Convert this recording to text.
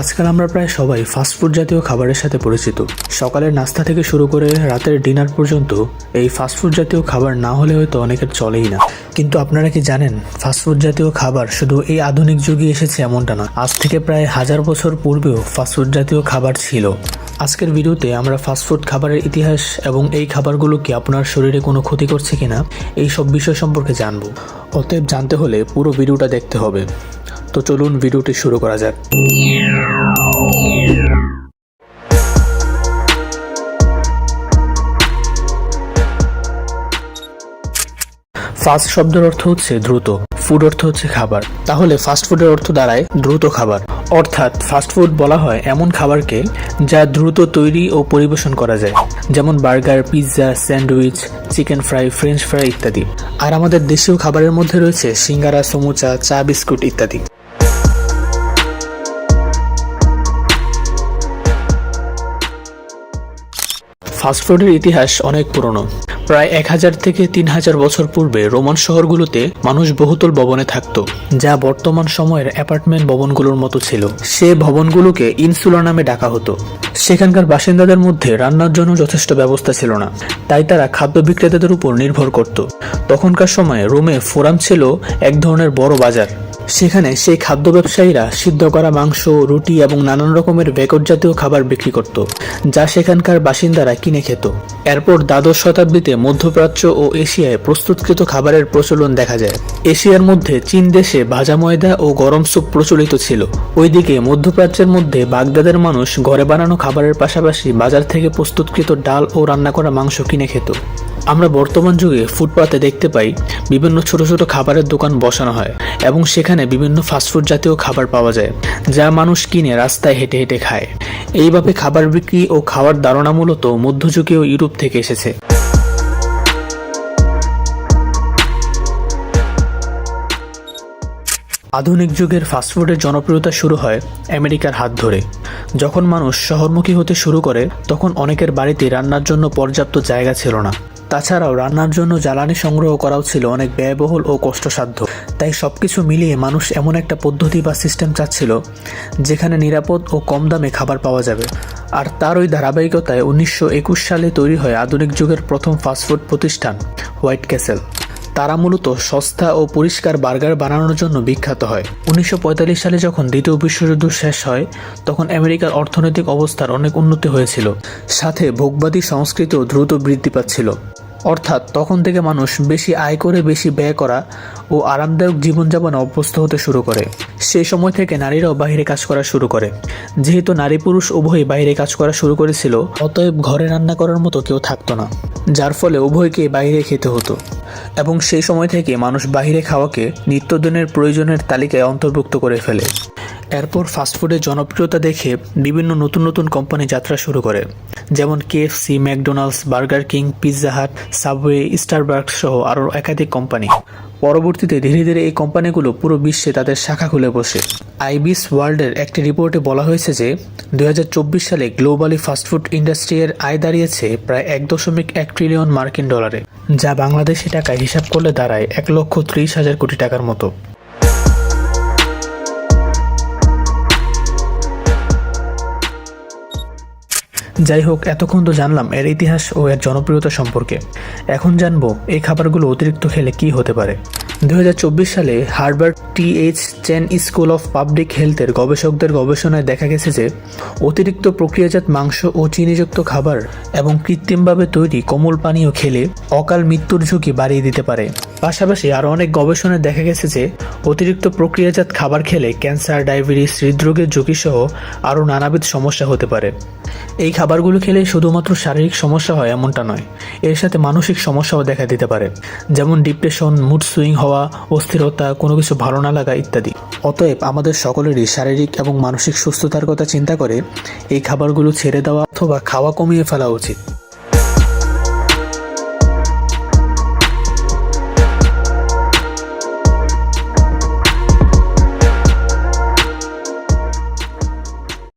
আজকাল আমরা প্রায় সবাই ফাস্টফুড জাতীয় খাবারের সাথে পরিচিত। সকালের নাস্তা থেকে শুরু করে রাতের ডিনার পর্যন্ত এই ফাস্টফুড জাতীয় খাবার না হলে হয়তো অনেকের চলেই না। কিন্তু আপনারা কি জানেন ফাস্টফুড জাতীয় খাবার শুধু এই আধুনিক যুগে এসেছে এমনটা না আজ থেকে প্রায় হাজার বছর পূর্বেও ফাস্টফুড জাতীয় খাবার ছিল। আজকের ভিডিওতে আমরা ফাস্টফুড খাবারের ইতিহাস এবং এই খাবারগুলো কি আপনার শরীরে কোনো ক্ষতি করছে কিনা, এই সব বিষয় সম্পর্কে জানব। অতএব জানতে হলে পুরো ভিডিওটা দেখতে হবে। তো চলুন ভিডিওটি শুরু করা যাক। ফাস্ট শব্দের অর্থ হচ্ছে দ্রুত, ফুড অর্থ হচ্ছে খাবার। তাহলে ফাস্ট ফুডের অর্থ দাঁড়ায় দ্রুত খাবার। অর্থাৎ ফাস্ট ফুড বলা হয় এমন খাবারকে যা দ্রুত তৈরি ও পরিবেশন করা যায়, যেমন burger, pizza, sandwich, chicken fry, French fry ইত্যাদি। আর আমাদের দেশীয় খাবারের মধ্যে রয়েছে সিঙ্গারা, সমুচা, চা, বিস্কুট ইত্যাদি। ফাস্টফুডের ইতিহাস অনেক পুরনো। প্রায় এক হাজার থেকে তিন হাজার বছর পূর্বে রোমান শহরগুলোতে মানুষ বহুতল ভবনে থাকত, যা বর্তমান সময়ের অ্যাপার্টমেন্ট ভবনগুলোর মতো ছিল। সে ভবনগুলোকে ইনসুলা নামে ডাকা হতো। সেখানকার বাসিন্দাদের মধ্যে রান্নার জন্য যথেষ্ট ব্যবস্থা ছিল না, তাই তারা খাদ্য বিক্রেতাদের উপর নির্ভর করত। তখনকার সময়ে রোমে ফোরাম ছিল এক ধরনের বড় বাজার। সেখানে সেই খাদ্য ব্যবসায়ীরা সিদ্ধ করা মাংস, রুটি এবং নানান রকমের বেকট জাতীয় খাবার বিক্রি করত, যা সেখানকার বাসিন্দারা কিনে খেত। এরপর দ্বাদশ শতাব্দীতে মধ্যপ্রাচ্য ও এশিয়ায় প্রস্তুতকৃত খাবারের প্রচলন দেখা যায়। এশিয়ার মধ্যে চীন দেশে ভাজা ময়দা ও গরম স্যুপ প্রচলিত ছিল। ওইদিকে মধ্যপ্রাচ্যের মধ্যে বাগদাদের মানুষ ঘরে বানানো খাবারের পাশাপাশি বাজার থেকে প্রস্তুতকৃত ডাল ও রান্না করা মাংস কিনে খেত। আমরা বর্তমান যুগে ফুটপাতে দেখতে পাই বিভিন্ন ছোট ছোট খাবারের দোকান বসানো হয় এবং সেখানে বিভিন্ন ফাস্টফুড জাতীয় খাবার পাওয়া যায়, যা মানুষ কিনে রাস্তায় হেঁটে হেঁটে খায়। এইভাবে খাবার বিক্রি ও খাওয়ার ধারণা মূলত মধ্যযুগীয় ইউরোপ থেকে এসেছে। আধুনিক যুগের ফাস্টফুডের জনপ্রিয়তা শুরু হয় আমেরিকার হাত ধরে। যখন মানুষ শহরমুখী হতে শুরু করে, তখন অনেকের বাড়িতে রান্নার জন্য পর্যাপ্ত জায়গা ছিল না। তাছাড়াও রান্নার জন্য জ্বালানি সংগ্রহ করাও ছিল অনেক ব্যয়বহুল ও কষ্টসাধ্য। তাই সব কিছু মিলিয়ে মানুষ এমন একটা পদ্ধতি বা সিস্টেম চাচ্ছিল, যেখানে নিরাপদ ও কম দামে খাবার পাওয়া যাবে। আর তার ওই ধারাবাহিকতায় উনিশশো একুশ সালে তৈরি হয় আধুনিক যুগের প্রথম ফাস্টফুড প্রতিষ্ঠান, হোয়াইট ক্যাসেল। তারা মূলত সস্তা ও পরিষ্কার বার্গার বানানোর জন্য বিখ্যাত হয়। উনিশশো পঁয়তাল্লিশ সালে যখন দ্বিতীয় বিশ্বযুদ্ধ শেষ হয়, তখন আমেরিকার অর্থনৈতিক অবস্থার অনেক উন্নতি হয়েছিল। সাথে ভোগবাদী সংস্কৃতিও দ্রুত বৃদ্ধি পাচ্ছিল। অর্থাৎ তখন থেকে মানুষ বেশি আয় করে, বেশি ব্যয় করা ও আরামদায়ক জীবনযাপনে অভ্যস্ত হতে শুরু করে। সেই সময় থেকে নারীরাও বাইরে কাজ করা শুরু করে। যেহেতু নারী পুরুষ উভয়ই বাইরে কাজ করা শুরু করেছিল, অতএব ঘরে রান্না করার মতো কেউ থাকতো না। যার ফলে উভয়কে বাইরে খেতে হতো। এবং সেই সময় থেকে মানুষ বাইরে খাওয়াকে নিত্যদিনের প্রয়োজনের তালিকায় অন্তর্ভুক্ত করে ফেলে। এরপর ফাস্টফুডের জনপ্রিয়তা দেখে বিভিন্ন নতুন নতুন কোম্পানি যাত্রা শুরু করে, যেমন KFC McDonald's, Burger King, Pizza Hut, Subway Starbucks সহ আরও একাধিক কোম্পানি। পরবর্তীতে ধীরে ধীরে এই কোম্পানিগুলো পুরো বিশ্বে তাদের শাখা খুলে বসে। আইবিস ওয়ার্ল্ডের একটি রিপোর্টে বলা হয়েছে যে দু হাজার চব্বিশ সালে গ্লোবালি ফাস্টফুড ইন্ডাস্ট্রি এর আয় দাঁড়িয়েছে প্রায় এক দশমিক এক ট্রিলিয়ন মার্কিন ডলারে, যা বাংলাদেশি টাকায় হিসাব করলে দাঁড়ায় এক লক্ষ ত্রিশ হাজার কোটি টাকার মতো। যাই হোক এতক্ষণ তো জানলাম এর ইতিহাস ও এর জনপ্রিয়তা সম্পর্কে। এখন জানব এই খাবারগুলো অতিরিক্ত খেলে কি হতে পারে। দু হাজার চব্বিশ সালে Harvard TH Chan school of public হেলথের গবেষকদের গবেষণায় দেখা গেছে যে অতিরিক্ত প্রক্রিয়াজাত মাংস ও চিনিযুক্ত খাবার এবং কৃত্রিমভাবে তৈরি কোমল পানীয় খেলে অকাল মৃত্যুর ঝুঁকি বাড়িয়ে দিতে পারে। পাশাপাশি আরও অনেক গবেষণায় দেখা গেছে যে অতিরিক্ত প্রক্রিয়াজাত খাবার খেলে ক্যান্সার, ডায়াবেটিস, হৃদরোগের ঝুঁকি সহ আরও নানাবিধ সমস্যা হতে পারে। এই খাবারগুলো খেলে শুধুমাত্র শারীরিক সমস্যা হয় এমনটা নয়, এর সাথে মানসিক সমস্যাও দেখা দিতে পারে, যেমন ডিপ্রেশন, মুড সুইং হওয়া, অস্থিরতা, কোনো কিছু ভালো না লাগা ইত্যাদি। অতএব আমাদের সকলেরই শারীরিক এবং মানসিক সুস্থতার কথা চিন্তা করে এই খাবারগুলো ছেড়ে দেওয়া অথবা খাওয়া কমিয়ে ফেলা উচিত।